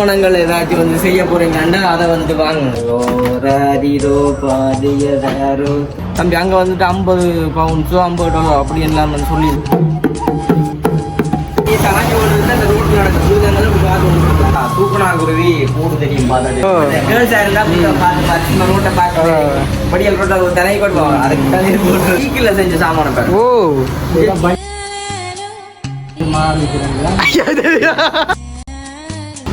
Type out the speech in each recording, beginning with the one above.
திருமணங்கள் ஏதாச்சும் வந்து செய்ய போறீங்கன்னா அதை வந்து வாங்க. தம்பி அங்க வந்துட்டு ஐம்பது பவுண்ட்ஸோ ஐம்பது டாலர் அப்படி எல்லாம் வந்து சொல்லி தூக்கணாங்குருவி கூடு தெரியும் ரோட்டை பார்த்து. படியல் ரோட்டை தலை கொட்டுவோம் அதுக்கு தண்ணி போட்டு வீக்கில் செஞ்ச சாமான பேர். ஓ.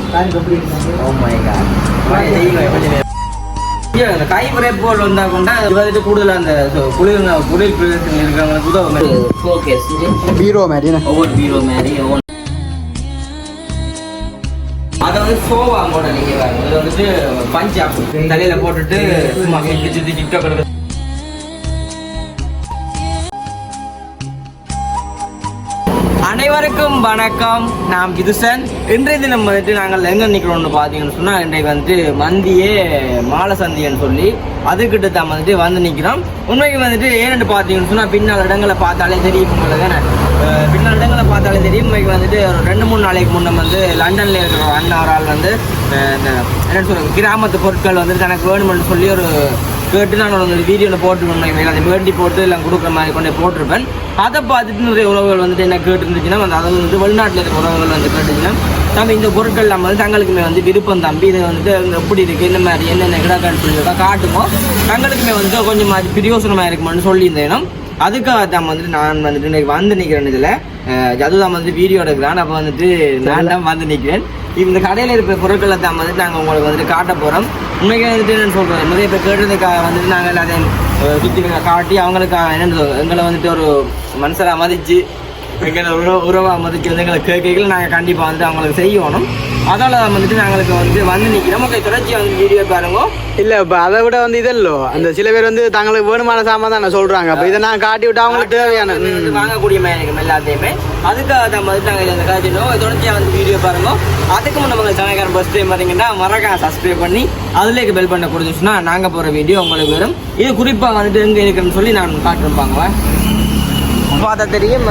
My god. கொஞ்சம் செய்யுங்க, கொஞ்சம் நேரம். ஐயோ, இந்த கை போல் வந்தா கொண்டா வந்துட்டு கூடுதலா அந்த குளிர் குளிர் பிரதேசத்தில் இருக்கிறவங்களுக்கு உதவும் ஃபோக்கஸ் பீரோ மாதிரி ஒவ்வொரு பீரோ மாதிரி ஒவ்வொரு அதை வந்து சோவா மாடல் நீங்க பாருங்க. இது வந்துட்டு பஞ்ச் ஆப் தலையில போட்டுட்டு சும்மா சுத்தி டிக்டாக் அனைவருக்கும் வணக்கம். நாம் கிதுசன். இன்றைய தினம் வந்துட்டு நாங்கள் எங்க நிற்கிறோம்னு பார்த்தீங்கன்னு சொன்னால் இன்றைக்கு வந்துட்டு மந்தியே மாலை சந்தியன்னு சொல்லி அதுக்கிட்ட தான் வந்துட்டு வந்து நிற்கிறோம் உண்மைக்கு வந்துட்டு ஏன்னு பார்த்தீங்கன்னு சொன்னால் பின்னால் இடங்களை பார்த்தாலே தெரியும் உங்களுக்கு தானே? பின்னால் இடங்களை பார்த்தாலே தெரியும். உண்மைக்கு வந்துட்டு ஒரு ரெண்டு மூணு நாளைக்கு முன்னே வந்து லண்டனில் இருக்கிற அண்ணா ஒரு ஆள் வந்து அஹ் என்ன சொல்றது கிராமத்து பொருட்கள் வந்துட்டு தனக்கு வேணும்னு சொல்லி ஒரு கேட்டு நான் ஒரு வீடியோவில் போட்டுருக்கேன் அதை வேண்டி போட்டு எல்லாம் கொடுக்குற மாதிரி கொண்டு போட்டிருப்பேன். அதை பார்த்துட்டு நிறைய உறவுகள் வந்துட்டு என்ன கேட்டுருந்துச்சுன்னா வந்து அதை வந்து வெளிநாட்டில் இருக்கிற உறவுகள் வந்து கேட்டுச்சுன்னா நம்ம இந்த பொருட்கள் நம்ம வந்து தங்களுக்குமே வந்து விருப்பம் தம்பி இதை வந்துட்டு எப்படி இருக்குது என்ன மாதிரி என்னென்ன கிடக்கான்னு சொல்லி காட்டுமோ தங்களுக்குமே வந்து கொஞ்சம் மாதிரி பிரியோசனமாக இருக்குமான்னு சொல்லியிருந்தேனும் அதுக்காக தான் வந்துட்டு நான் வந்துட்டு இன்னைக்கு வந்து நிற்கிறேன் இதில். அதுதான் வந்துட்டு வீடியோ எடுக்கிறான் அப்போ வந்துட்டு நான் தான் வந்து நிற்கிறேன் இந்த கடையில் இருக்கிற பொருட்களை தான் வந்துட்டு நாங்கள் உங்களுக்கு வந்துட்டு காட்ட போகிறோம் உண்மைக்கு வந்துட்டு நான் சொல்கிறேன் நிறைய பேர் கேட்டதுக்காக வந்துட்டு நாங்கள் எல்லாத்தையும் சுற்றி காட்டி அவங்களுக்காக என்னென்னு எங்களை வந்துட்டு ஒரு மனசில் மதித்து எங்களை உறவு உறவாக மதிச்சு வந்து எங்களை கேட்கல நாங்கள் கண்டிப்பாக வந்துட்டு அவங்களுக்கு செய்யணும். அதால் வந்துட்டு நாங்களுக்கு வந்து வந்து நிற்கிறோம் ஓகே தொடர்ச்சியாக வந்து வீடியோ பாருங்க. இல்ல இப்ப அதை விட வந்து இதல்லோ? அந்த சில பேர் வந்து தங்களுக்கு வேணுமான சாமான் தானே சொல்றாங்க. அப்ப இதை நான் காட்டி விட்டு அவங்களுக்கு தேவையான வந்து. வாங்கக்கூடிய மயக்கம் எல்லாத்தையுமே. அதுக்காக தான் வந்துட்டு நாங்கள் இந்த காய்ச்சினோம் தொடர்ச்சியாக வந்து வீடியோ பாருங்க. அதுக்கு முன்னே உங்கள் சேனல்காரன் ஃபஸ்ட் டைம் பார்த்தீங்கன்னா மறக்காம சப்ஸ்கிரைப் பண்ணி அதுலேயே பெல் பண்ண கொடுத்துச்சுன்னா நாங்கள் போகிற வீடியோ உங்களுக்கு வரும். இது குறிப்பாக வந்துட்டு எங்கே இருக்குன்னு சொல்லி நான் காட்டிருப்பாங்க. பார்த்தா தெரியும்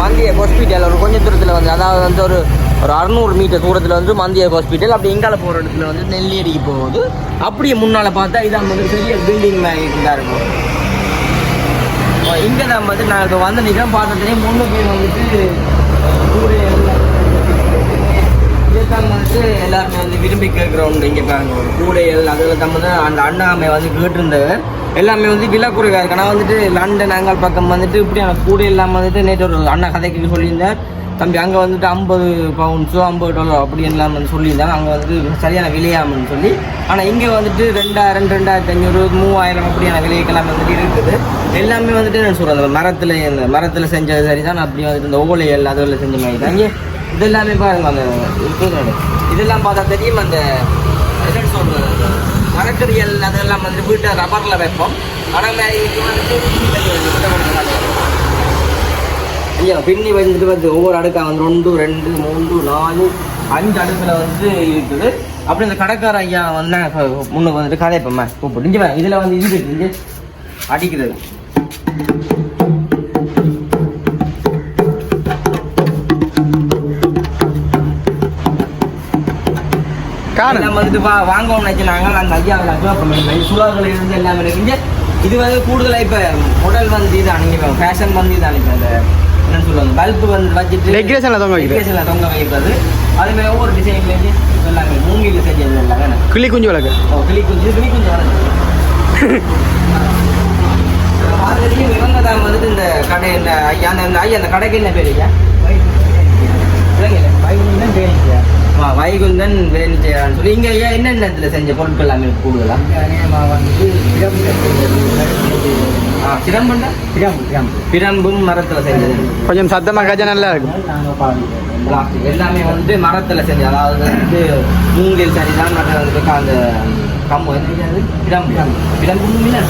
மந்திய ஹாஸ்பிட்டல் ஒரு கொஞ்சம் தூரத்தில் வந்து அதாவது வந்து ஒரு ஒரு அறுநூறு மீட்டர் தூரத்தில் வந்து மந்திய ஹாஸ்பிட்டல் அப்படி எங்கால போகிற இடத்துல வந்து நெல்லியடிக்கு போகுது. அப்படியே முன்னால் பார்த்தா இதான் வந்து பெரிய பில்டிங் மாதிரி தான் இருக்கும். இங்கே தான் வந்து நான் இப்போ வந்து நிற்கிறேன் பார்த்தா தெரியும். முன்னே வந்துட்டு அதுக்காக வந்துட்டு எல்லாருமே வந்து விரும்பி கேட்குறவங்க இங்கே பாருங்க. கூடைகள் அதில் தம்மது அந்த அண்ணாமை வந்து கேட்டிருந்தவர் எல்லாமே வந்து விலை குறைவாக இருக்கு. ஆனால் வந்துட்டு லண்டன் அங்கால் பக்கம் வந்துட்டு இப்படி அந்த கூடை இல்லாமல் வந்துட்டு நேற்று ஒரு அண்ணா கதைக்கு சொல்லியிருந்தார். தம்பி அங்கே வந்துட்டு ஐம்பது பவுன்ஸோ ஐம்பது டாலர் அப்படி எல்லாம் வந்து சொல்லியிருந்தாங்க. அங்கே வந்துட்டு சரியான விலையாமன்னு சொல்லி. ஆனால் இங்கே வந்துட்டு ரெண்டாயிரம் ரெண்டாயிரத்தி ஐநூறு மூவாயிரம் அப்படியான விலைக்கெல்லாம் வந்துட்டு இருக்குது. எல்லாமே வந்துட்டு நான் சொல்கிறேன் மரத்தில் மரத்தில் செஞ்சது சரி தான் அப்படி வந்துட்டு இந்த ஓலைகள் அதில் செஞ்ச மாதிரி தான். இங்கே இதெல்லாமே பாருங்க அந்த இதெல்லாம் பார்த்தா தெரியும் அந்த என்னன்னு சொல்றது? மரக்கறிகள் அதெல்லாம் வந்து வீட்டை ரப்பரில் வைப்போம். ஆனால் ஐயா பின்னி வந்துட்டு வந்து ஒவ்வொரு அடுக்கா வந்து ரெண்டு ரெண்டு மூன்று நாலு அஞ்சு அடுக்கில் வந்து இருக்குது. அப்படி இந்த கடைக்கார ஐயா வந்து நான் முன்னுக்கு வந்துட்டு கதைப்பேம்மா கூப்பிட்டு. இங்கே இதில் வந்து இது இங்கே அடிக்கிறது காணும் எல்லாம் வந்துட்டு வா வாங்கணும்னு நினைச்சாங்க அந்த ஐயா கேட்போம் சுழல்கள் இருந்து எல்லாமே இருக்குங்க இது வந்து கூடுதலாக இப்போ உடல் வந்து இது அணிஞ்சிப்போம் ஃபேஷன் வந்து இது அணிப்போம் அந்த என்னன்னு சொல்லுவாங்க? பல்பு வந்து வச்சுட்டு Decorationல தொங்க வைக்கிறது. Decorationல தொங்க வைக்கிறது. அது மாதிரி ஒவ்வொரு டிசைன்லேருந்து எல்லாமே. மூங்கில செஞ்சது எல்லாமே. கிளி குஞ்சு வழக்கு ஓ கிளி குஞ்சு. கிளி குஞ்சு வரது மாதிரியும் இவங்க தான் வந்துட்டு இந்த கடை இந்த ஐயா அந்த ஐயா அந்த கடைக்கு என்ன பேர் ஐயா? இல்லைங்க ஆ, வைகுந்தன் வேணிச்சேரான்னு சொல்லி இங்க ஐயா என்னென்ன இடத்துல செஞ்ச பொருட்கள் எல்லாமே கூடுதலா? ஆ, சிரம்பண்டா? பிரம்பும் மரத்துல செஞ்சது. கொஞ்சம் சத்தமா காய்ச்சா நல்லா இருக்கும் பிளாஸ்டிக் எல்லாமே வந்து மரத்துல செஞ்சது அதாவது வந்து மூங்கில் சரிதான் மற்ற அந்த கம்பு மீனா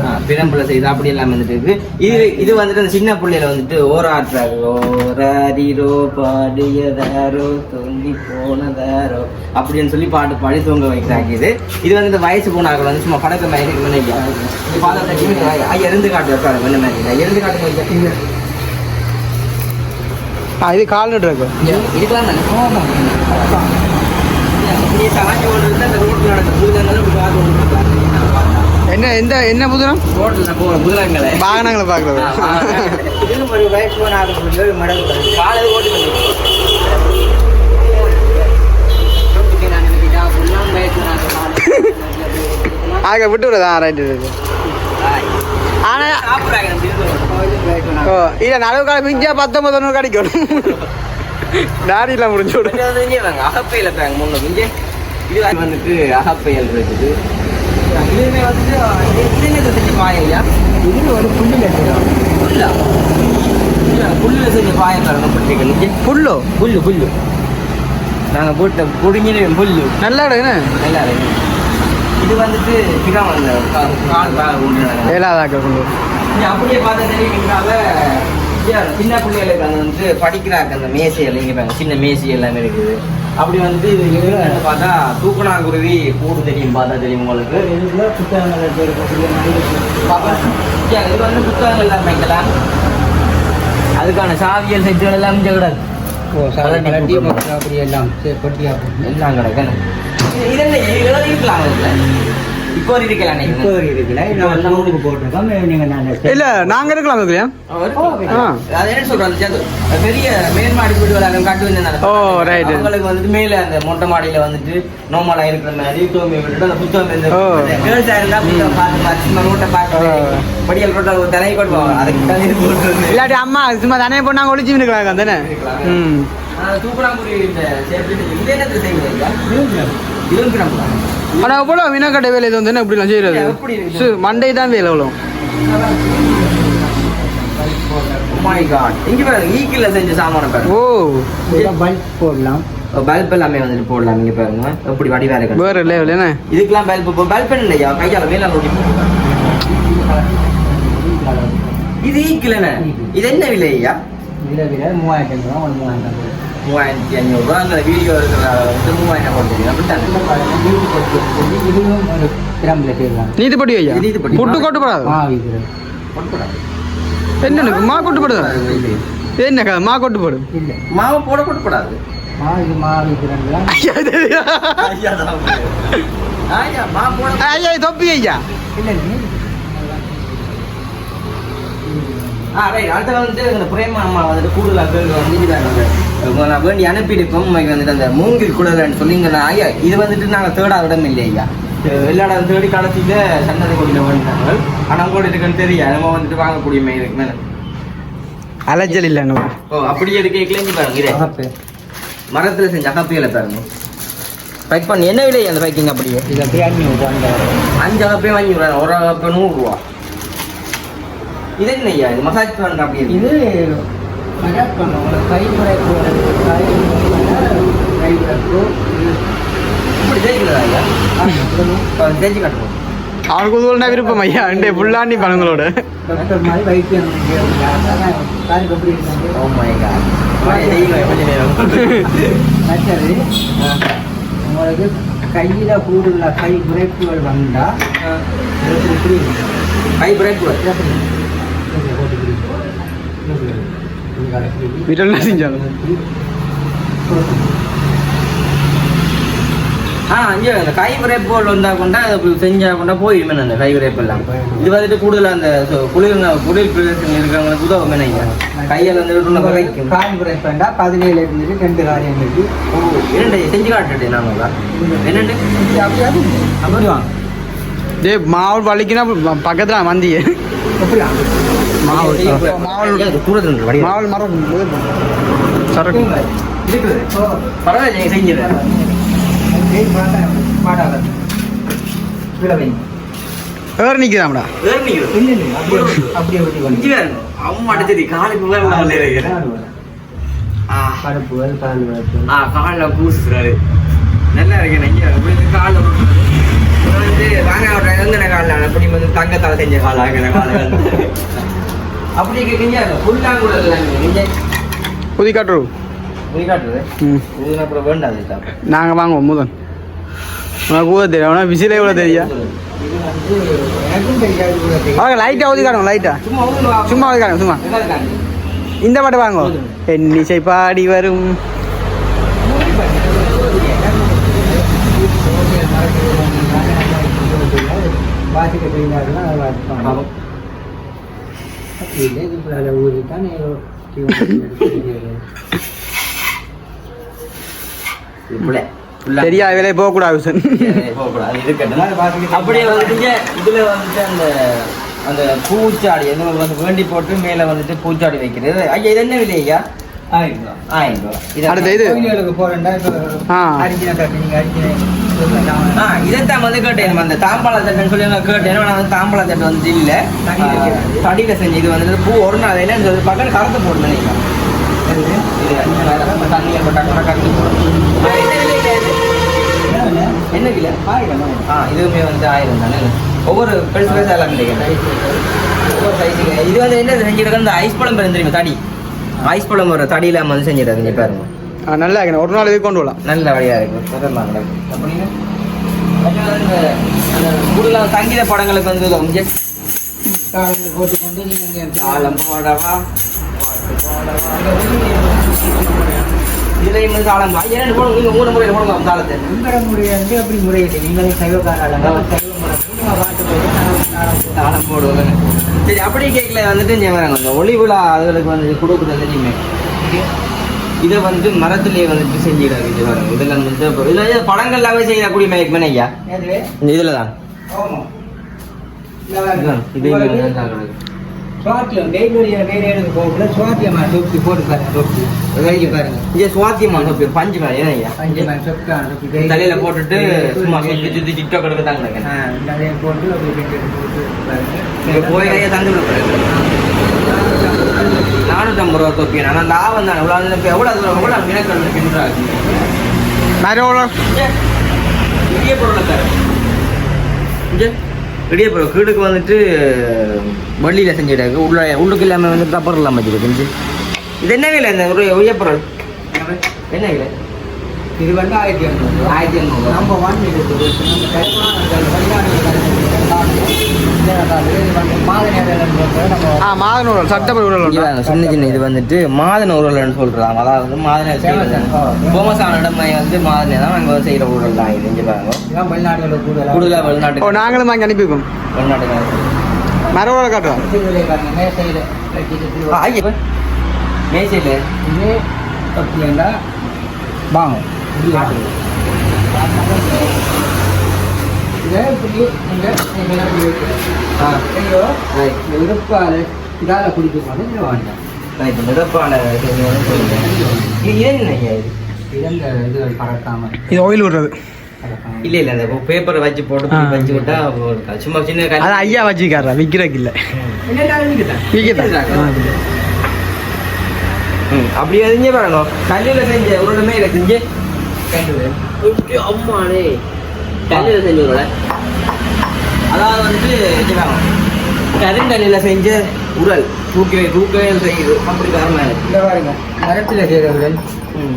ஆ, பிரம்புல செய்து அப்படி எல்லாம் வந்துட்டு இருக்கு. இது இது வந்துட்டு அந்த சின்ன பிள்ளையில வந்துட்டு ஓராற்றாரு ஓராரிரோ பாடியதாரோ தொங்கி போனதாரோ அப்படின்னு சொல்லி பாட்டு பாடி தூங்க வைக்கிறாங்க இது. இது வந்து இந்த வயசு போனாங்க வந்து சும்மா படக்க மாதிரி ஐயா. ஐயா இருந்து காட்டு உட்காரு என்ன மாதிரி. இருந்து காட்டு ஆ இது கால் நட்டு இருக்கு. என்ன எந்த என்ன புதுலங்களை வாகனங்களை பார்க்குறது. ஆக விட்டு ரைட்டு ரைட்டு. ஆனால் ஓ இல்லை நடுவு காலம் மிஞ்சா பத்தொம்பது ஒன்று கிடைக்கும். டாடியில் முடிஞ்சு விடும். அகப்பையில் பேங்க முன்ன இங்கே இது வந்துட்டு அகப்பையல் இருக்குது. இதுவுமே வந்துட்டு இதுவுமே செஞ்ச பாயா இது ஒரு புல்லில் புல்லா? புல்லில் செஞ்ச பாயம் தரணும் பட்டிருக்கேன் இங்கே புல்லோ? புல்லு புல்லு. நாங்கள் போட்ட புடுங்கின புல்லு. நல்லா இடங்க நல்லா இருக்கு. இது வந்துட்டு கிராமம் அந்த கால் ஏழாவதாக்க கொண்டு அப்படியே பார்த்தா தெரியுங்கிறால சின்ன பிள்ளைகளுக்கு அந்த வந்து படிக்கிறாங்க அந்த மேசை இங்கே பாருங்க சின்ன மேசை எல்லாமே இருக்குது. அப்படி வந்து பார்த்தா தூக்கணாங்குருவி கூடு தெரியும் பார்த்தா தெரியும் உங்களுக்கு. ஐயா, இது வந்து புத்தகங்கள் எல்லாம் வைக்கலாம் அதுக்கான சாவியல் செட்டுகள் எல்லாம் இங்கே கிடக்கு. எல்லாம் எல்லாம் கிடக்கு இது என்ன எழுதி இருக்கலாம் இதுல இப்போ இருக்கலாம் இப்போ இருக்குல்ல நான் நூறுக்கு போட்டிருக்கோம் நீங்கள் நான் இல்லை நாங்கள் இருக்கலாம். அது என்ன பெரிய மேல் மாடி வீடுகள் காட்டு வந்து ஓ, right. அவங்களுக்கு வந்துட்டு மேல அந்த மொட்டை மாடியில வந்துட்டு நோமலா இருக்கிற மாதிரி தூமி விட்டுட்டு அந்த புத்தகம் இந்த. கேர்ள்ஸ் புத்தகம் பார்த்து ரோட்டை பார்த்து. படியல் ஒரு அதுக்கு போட்டு இல்லாட்டி அம்மா சும்மா தானே? போனாங்க தூக்குறாங்குடி இந்த என்னத்தை செய்வீங்க? கிளம்பலாம் ஆனால் எவ்வளோ மீனக்கட்டை வேலை இது வந்து? என்ன இப்படிலாம் எப்படி இருக்கு? சு மண்டை தான் வேலை எவ்வளோ ஈக்கில பாருங்க ஓ. பல்ப் போடலாம். பல்ப் எல்லாமே வந்துட்டு போடலாம் இங்க பாருங்க. எப்படி வடிவா இருக்கு வேறு லெவல் என்ன? இதுக்கெல்லாம் பல்ப் பல்ப் இல்லையா? கையால மேல இது ஈக்கிலண்ணே இது என்ன விலை ஐயா விட மூவாயிரத்தி மூவாயிரம் ரூபா. மூவாயிரத்தி ஐநூறு ரூபா அந்த வீடியோ இருக்கிற வந்து மூவாயிரம் போட்டு அப்படித்தானே இதுவும் ஒரு கிராம்பில் செய்யலாம் நீதிப்படி ஐயா? நீதிப்படி. புட்டு கொட்டுப்படாது? என்ன மா கொட்டுப்படுதா? என்ன கதை? மா கொட்டுப்படு. இல்லை. மாவு போட ஐயா தொப்பி ஐயா. இல்லை ஆ ரைட். அடுத்த வந்து பிரேமா அம்மா வந்துட்டு கூடுதலாக இதாங்க நான் வேண்டி அனுப்பியிருக்கோம் இங்கே வந்துட்டு அந்த மூங்கில் குடலன்னு சொல்லி இங்கே நான் ஐயா இது வந்துட்டு நாங்கள் தேடாத இடம் இல்லை ஐயா. எல்லா இடம் தேடி கடைசியில் சன்னதி கோயிலில் வேண்டாங்க ஆனால் உங்களோட இருக்குன்னு தெரியும் நம்ம வந்துட்டு வாங்கக்கூடிய மே இருக்கு மேலே. அலைச்சல் இல்லைங்களா ஓ அப்படியே இருக்க கிளஞ்சி பாருங்க மரத்தில் செஞ்ச அகப்பியில் பாருங்க. பேக் பண்ணி. என்ன விலை அந்த பேக்கிங் அப்படியே? இது அப்படியே அஞ்சு அந்த அஞ்சு அகப்பே வாங்கி விடுறாங்க ஒரு அகப்பே நூறுரூவா இது என்ன ஐயா? இது மசாஜ் பண்ணுற அப்படி இருக்கு. இது பண்ணும் உங்களுக்கு கை முறைப்பு கை கை முறைப்பு இப்படி தேய்க்கிறதா ஐயா. தேய்ச்சி காட்டுவோம் அவனுக்கு உதவுனா விருப்பம் ஐயா இந்த புல்லாண்டி பழங்களோட டாக்டர் மாதிரி வைத்தியம் மற்றது உங்களுக்கு கையில் கூடுள்ள கை குறைப்புகள் வந்தால் கை பிரேக் வீட்டில் என்ன செஞ்சாலும் ஆ இங்கே அந்த கை பிரேக் போல் வந்தா கொண்டா அதை செஞ்சா கொண்டா போயிடுமே அந்த கை பிரேக் எல்லாம் இது வந்துட்டு கூடுதல் அந்த குளிருங்க குளிர் பிரதேசங்கள் இருக்கிறவங்களுக்கு உதவும் ஐயா கையால் வந்து வைக்கும் கால் குறைப்பு வேண்டாம் பதினேழு இருந்துட்டு ரெண்டு காரியம் இருக்கு ஓ இரண்டு செஞ்சு காட்டுட்டேன் நான் என்னண்டு அப்படி வாங்க டே மாவு வலிக்குனா பக்கத்தில் மந்தி எப்படியா மாவு மாவல் மரம் சரக்கு. பரவாயில்ல செஞ்சிடறேன் வேறு நீங்கள் இல்லை இல்லை அப்படியே அப்படியே அம்மா அடிச்சது காலுக்கு வேறு நான் இருக்கிறேன் ஆ. பருப்புகள் கால் ஆ காலில் பூசுறாரு. நல்லா இருக்கு நையா இப்படி காலில் வந்து ராங்காவோட இறங்கின காலில். அப்படி வந்து தங்கத்தால் செஞ்ச கால் ஆகிற கால. அப்படி இருக்கீங்க புல்லாங்குழல் இல்லைங்க நீங்க புதி காட்டுரு நீ காட்டுறது இது அப்புறம் அப்புறம். நாங்கள் வாங்குவோம் முதன் உனக்கு கூட தெரியும். அவனா விசில கூட தெரியும். அவங்க லைட்டாக ஊதி காட்டுவோம் லைட்டாக சும்மா ஊதி காட்டுவோம் சும்மா. இந்த பாட்டு வாங்க என்னிசை பாடி வரும். வாசிப்பாங்க இல்லை இப்படி சரியா வேலை போகக்கூடாது ஹுசன் போகக்கூடாது இருக்கட்டும் அப்படியே வந்துட்டு இதுல வந்துட்டு அந்த அந்த பூச்சாடி வந்து வேண்டி போட்டு மேல வந்துட்டு பூச்சாடி வைக்கிறது ஐயா இது என்ன விலை ஐயா ஆயிரம் ரூபா. ஆயிரம் ரூபா. இது அடுத்த இது? கோயிலுக்கு போகிறேன்டா இப்போ ஆ. அரிசினா கட்டி நீங்கள் அரிசி ஆ இதைத்தான் வந்து கேட்டேன். அந்த தாம்பாள தட்டுன்னு சொல்லி நான் கேட்டேன். ஆனால் வந்து தாம்பாள தட்டு வந்து இல்ல. தடியில செஞ்சு. இது வந்துட்டு பூ ஒரு நாள் என்னன்னு சொல்லி பக்கம் கருத்து போடணும் நீங்க. இது இந்த வேற நம்ம தண்ணியை போடணும். ஆ, என்ன கிலோ ஆயிரம். ஆ இதுவுமே வந்து ஆயிரம் தானே? ஒவ்வொரு பெருசு பெருசா எல்லாம் கிடைக்கும் ஒவ்வொரு சைஸுங்க இது வந்து என்ன செஞ்சிருக்க இந்த ஐஸ் பழம் பெரும் தெரியுமா? தடி. ஐஸ் பழம் வர தடியில வந்து இங்க பாருங்க. ஆ, நல்லா இருக்கணும். ஒரு நாள் இது கொண்டு வரலாம். நல்ல வழியா இருக்கும். சங்கீத படங்களுக்கு வந்து போட்டுக்கொண்டு நீங்கள் ஆலம் போடவா? இதுலயும் வந்து தான். இரண்டு போடுங்க. நீங்க மூணு முறையில் போடுங்க தாளத்தை உங்களோட முறை வந்து அப்படி முறையில்லை நீங்களே சைவக்காராளங்க சைவ முறை நீங்கள் பாட்டு போயிட்டு நான் நாளை போட்டு தாளம் போடுவாங்க சரி அப்படி கேட்கல வந்துட்டு வராங்க. அந்த ஒளி விழா அதுகளுக்கு வந்து கொடுக்குறது நீங்க இதை வந்து மரத்திலேயே வந்துட்டு செஞ்சிடாது இது வரும் இதுல வந்து இதுல வந்து படங்கள்லாமே செய்யக்கூடிய எது இந்த இதுல தான். இதே. சுவாத்தியம். வேறு எடுக்க போகல சுவாத்தியமா தொப்பி போட்டு பாருங்க தொப்பி வெளியே பாருங்க. இங்க சுவாத்தியமா பேர் பஞ்சு மேல ஏன் ஐயா அஞ்சு மணி சொக்கான தொப்பி தலையில போட்டுட்டு சும்மா சுத்தி சுத்தி டிக்டாக் எடுக்க நிறைய போட்டு போட்டு பாருங்க. இங்க போய் கையை தந்து நானூற்றம்பது ரூபா தொப்பி. ஆனால் அந்த ஆவம் தான். எவ்வளோ எவ்வளோ அதில் எவ்வளோ மினக்கல் மரம் இடிய பொருளை தர இங்கே. இடிய கீடுக்கு கீழுக்கு வந்துட்டு வள்ளியில் செஞ்சிடாக்கு உள்ள உள்ளுக்கு இல்லாமல் வந்து ரப்பர் இல்லாமல் வச்சுருக்கு செஞ்சு இது என்ன வேலை இந்த ஒரு உய என்ன வேலை? இது வந்து ஆயிரத்தி இரநூறு ஆயிரத்தி எண்ணூறு. நம்ம ஒன் இருக்குது நம்ம கருப்பான மாத நேரம் நம்ம ஆ மாதனூர் சட்டப்படி பாருங்க, சின்ன சின்ன இது வந்துட்டு மாதன உருளைன்னு சொல்றாங்க. அதாவது மாதன ஃபேமஸான இடமே வந்து மாதனை தான் நாங்கள் செய்கிற ஊழல் தான் இது பாருங்க. கூடுதலாக ஓ நாங்களும் அங்கே அனுப்பிப்போம். வெளிநாட்டுக்காரங்க மரம் காட்டுறோம் மேசையில் வாங்க. இருப்பால் இதால் இதில் வேண்டாம் ஐயா இது இது பறக்காமல் இது ஆயில் விடுறது. இல்லை இல்லை அந்த பேப்பரை வச்சு போட்டு. வச்சு விட்டா சும்மா சின்ன அது ஐயா வச்சுக்காரா விற்கிறதுக்கு இல்லை. அப்படி எரிஞ்சே பாருங்க. கல்லில் செஞ்ச உருளுமே இல்லை செஞ்சு. கண்டு அம்மாடே கல்லில் செஞ்ச உருளை அதாவது வந்துட்டு இதுதான் கருங்கல்லில் செஞ்ச உரல். தூக்கி தூக்கவே செய்யுது அப்படி காரணம் இந்த பாருங்க மரத்தில் செய்கிறவர்கள்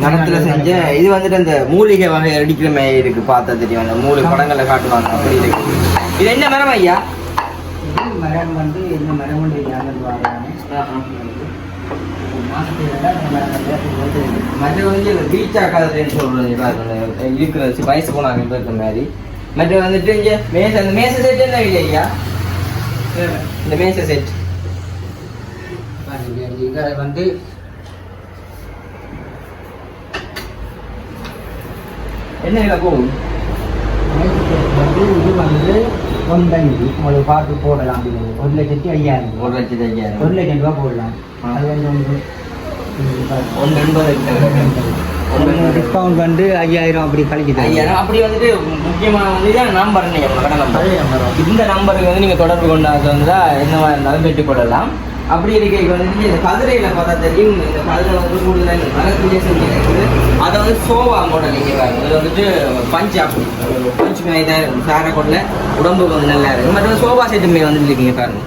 மரத்தில் செஞ்ச இது வந்துட்டு அந்த மூலிகை வகை அடிக்கிற மாதிரி இருக்கு. பார்த்தா தெரியும். அந்த மூலிகை படங்களை காட்டுவாங்க. அப்படி இருக்கு. இது என்ன மரம் ஐயா? இது மரம் வந்து என்ன மரம் வந்து மற்ற வந்து இந்த பீச் ஆக்காததுன்னு சொல்றது பாருங்க இருக்கிற சி- வயசு போனாங்க இருக்கிற மாதிரி மற்ற வந்துட்டு இங்கே மேசை அந்த மேசை செட் என்ன இல்லை ஐயா இந்த மேசை செட் பாருங்க இங்க வந்து என்ன போகும்? வந்து இது வந்து ஒன்றஞ்சு உங்களுக்கு பார்த்து போடலாம் அப்படின்னு ஒரு லட்சத்தி ஐயாயிரம். ஒரு லட்சத்தி ஐயாயிரம் ஒரு லட்சம் ரூபாய் போடலாம். அது வந்து ஒன்று டிஸ்கவுண்ட் வந்து ஐயாயிரம் அப்படி கழிக்குது ஐயாயிரம் அப்படி வந்துட்டு முக்கியமான வந்து இதான் நம்பர் நீங்கள் கடை நம்பர் இந்த நம்பருக்கு வந்து நீங்கள் தொடர்பு கொண்டாது வந்தால் என்னவா இருந்தாலும் பெற்றுக்கொள்ளலாம் அப்படி இருக்கைக்கு வந்துட்டு இந்த கதிரையில் பார்த்தா தெரியும். இந்த கதிரை வந்து கூடுதலாக இந்த மரத்துலேயே செஞ்சு இருக்குது. அதை வந்து சோவா மாடல் நீங்கள் பாருங்க. இது வந்துட்டு பஞ்சு அப்படி. பஞ்சு மாதிரி தான் சாரை கொள்ள உடம்புக்கு வந்து நல்லா இருக்கும். மற்ற சோபா செட்டு மாதிரி வந்து இருக்கீங்க பாருங்க.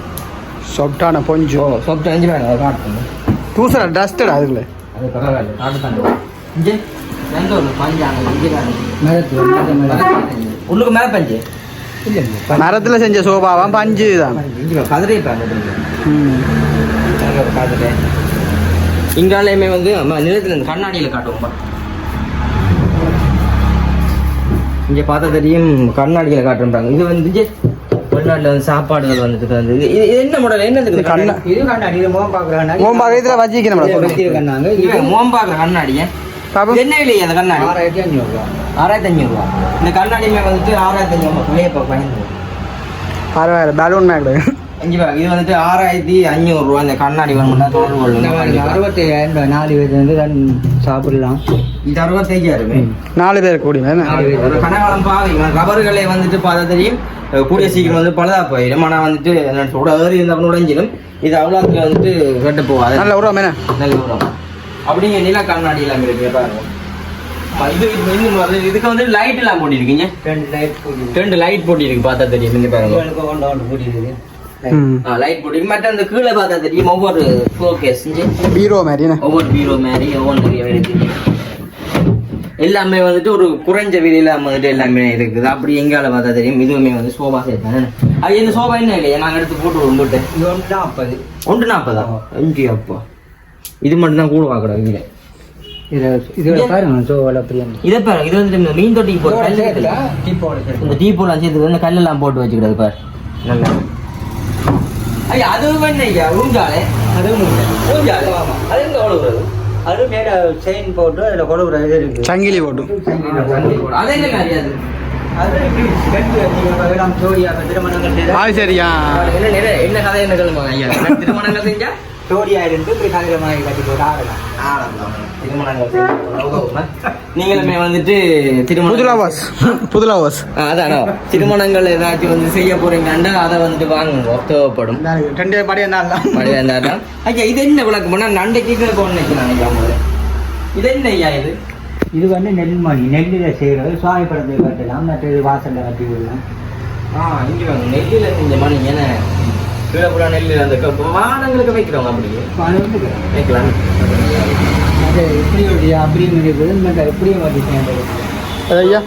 சொப்டான பொஞ்சு. ஓ சொப்ட் அஞ்சு அதை காட்டுங்க. தூசரா டஸ்டடா அதுக்குள்ள? அது பரவாயில்ல. காட்டுத்தாங்க இங்கே எந்த ஒரு பஞ்சு அங்கே இங்கே உள்ளுக்கு மேலே பஞ்சு. மரத்துல செஞ்ச சோபாவாம் பஞ்சு தான். கதிரை இங்காலையுமே வந்து நிலத்துல இந்த கண்ணாடியில காட்டுவோம். இங்க பார்த்தா தெரியும் கண்ணாடியில காட்டுறாங்க இது வந்து வெளிநாட்டுல வந்து சாப்பாடுகள் வந்துட்டு வந்து இது என்ன மாடல் என்னதுக்கு இது கண்ணா- இது கண்ணாடி. இது முகம் பார்க்குற கண்ணாடி. உன் பக்கத்துல வச்சிக்கணும் இது வெட்டி கண்ணாங்க. இது மோம்பாக்குற கண்ணாடி ஏன்? பாப்போம் இது என்ன விலை அந்த கண்ணாடி. ஆறாயிரத்தி அஞ்சூறு ரூபா ஆறாயிரத்தி அஞ்சூறு ரூபா இந்த கண்ணாடியுமே வந்துட்டு ஆறாயிரத்தி அஞ்சூறு ரூபா பிள்ளைய பயந்து பரவாயில்ல பலூன் அஞ்சு ரூபா இது வந்துட்டு ஆறாயிரத்தி அஞ்சூறு ரூபா இந்த கண்ணாடி வேணும்னா தொடர்பு கொள்ளுங்க அறுபத்தி ஐயாயிரம் ரூபாய் நாலு பேர் வந்து கண் சாப்பிடலாம் இது அறுபத்தையாயிரமே நாலு பேர் கூடி கனகாலம் பாவீங்க கவர்களை வந்துட்டு பார்த்தா தெரியும் கூடிய சீக்கிரம் வந்து பழுதா போயிடும் ஆனால் வந்துட்டு என்ன சொல்ற ஏறி இருந்தாலும் உடைஞ்சிடும் இது அவ்வளோத்துல வந்துட்டு கெட்டு போகாது நல்ல என்ன நல்ல உரம் அப்படிங்க நில கண்ணாடி எல்லாம் இருக்கு பாருங்க இது. இதுக்கு வந்து லைட் எல்லாம் போட்டிருக்கீங்க? ரெண்டு லைட் போட்டு ரெண்டு லைட் போட்டிருக்கு பார்த்தா தெரியும். இங்க பாருங்க. போட்டிருக்கு. லைட் போட்டிருக்கு. மற்ற அந்த கீழே பார்த்தா தெரியும். ஒவ்வொரு ஃபோக்கஸ் பீரோ மாதிரி என்ன? ஒவ்வொரு பீரோ மாதிரி ஒவ்வொன்று எல்லாமே வந்துட்டு ஒரு குறைஞ்ச விலையில வந்துட்டு எல்லாமே இருக்குது. அப்படி எங்கால பார்த்தா தெரியும். இதுவுமே வந்து சோபா அது இந்த சோபா என்ன இல்லையா நாங்கள் எடுத்து போட்டு ஒன்று அப்பது ஒன்று நாற்பதா? அஞ்சு அப்பா. இது மட்டும் தான் கூட பார்க்கணும் இதில். இது பிரியம் இதை வந்து இந்த மீன் தொட்டிக்கு போட்டு கல் இந்த டீ போலாம் சேர்த்து வந்து கல்லெல்லாம் போட்டு வச்சுக்கிறது பாரு. நல்லா. ஐயா அதுவும் என்ன ஐயா ஊஞ்சாலே. அதுவும் இல்லை. ஊஞ்சாலே அது எங்க அவ்வளவு அது மேல செயின் போட்டு அதில் கொடுக்குற இது இருக்கு. சங்கிலி போட்டும் அது என்ன சரியா என்ன நிறைய என்ன கதை என்ன சொல்லுங்க ஐயா? திருமணங்கள் செஞ்சா ஜோடியா இருந்து இப்படி கதிரமாக கட்டி போட்டு ஆடலாம் திருமணங்கள். நீங்களுமே வந்துட்டு திருமணம் புதுலா வாஸ் புதுலா வாஸ் ஆ, அதான். திருமணங்கள் ஏதாச்சும் வந்து செய்ய போறீங்கன்னா அதை வந்துட்டு வாங்குங்க. தேவைப்படும். ரெண்டு படி என்ன மழை வந்தாதான் ஐயா இது என்ன விளக்கு பண்ணா நண்டை கீழே போன நினைக்கிறேன் இது என்ன ஐயா இது? இது வந்து நெல்மணி. நெல்லில் செய்கிறது சுவாமி படத்தை கட்டலாம். மற்றது வாசலில் கட்டி விடலாம். ஆ இங்க வாங்க. நெல்லில செஞ்ச மணி என்ன? கீழே நெல்லில் அந்த வானங்களுக்கு வைக்கிறவங்க அப்படியே வைக்கலாம். அது இருக்குது மற்ற எப்படியும் சேர்ந்தது ஐயா.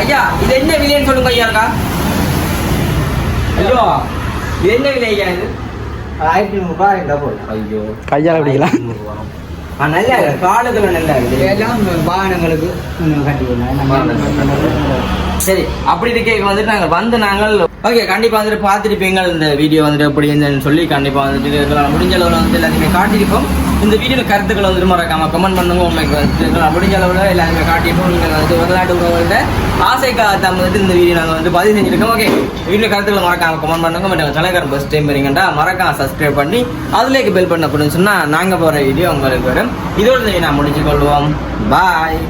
ஐயா இது என்ன விலைன்னு சொல்லுங்க ஐயாக்கா ஐயோ இது என்ன விலை ஐயா இது? ஆயிரத்தி நூறுரூவா இருந்தால் போடலாம் ஐயோ. கையால ஆ நல்லா இருக்கு காலுக்குள்ள நல்லா இருக்கு இதெல்லாம் வாகனங்களுக்கு சரி அப்படி இருக்க வந்துட்டு நாங்கள் வந்து நாங்கள் ஓகே கண்டிப்பாக வந்துட்டு பார்த்துருப்பீங்க இந்த வீடியோ வந்துட்டு எப்படி இருந்ததுன்னு சொல்லி கண்டிப்பாக வந்துட்டு முடிஞ்ச அளவில் வந்து எல்லாத்தையுமே காட்டியிருப்போம் இந்த வீடியோவில் கருத்துக்களை வந்து மறக்காம கமெண்ட் பண்ணுங்க உங்களுக்கு வந்துட்டு முடிஞ்ச அளவில் எல்லாருமே காட்டியிருப்போம் நீங்கள் வந்து வெளிநாட்டு உறவுகள்கிட்ட ஆசைக்காக தான் இந்த வீடியோ நாங்கள் வந்து பதிவு செஞ்சுருக்கோம். ஓகே வீடியோ கருத்துக்களை மறக்காம கமெண்ட் பண்ணுங்க. மற்றும் தலைவர் ஃபஸ்ட் டைம் வரீங்கண்டா மறக்காம சப்ஸ்கிரைப் பண்ணி அதுலேக்கு பெல் பண்ண சொன்னால் நாங்கள் போகிற வீடியோ உங்களுக்கு வரும். இதோட நான் முடிச்சு கொள்வோம். பாய்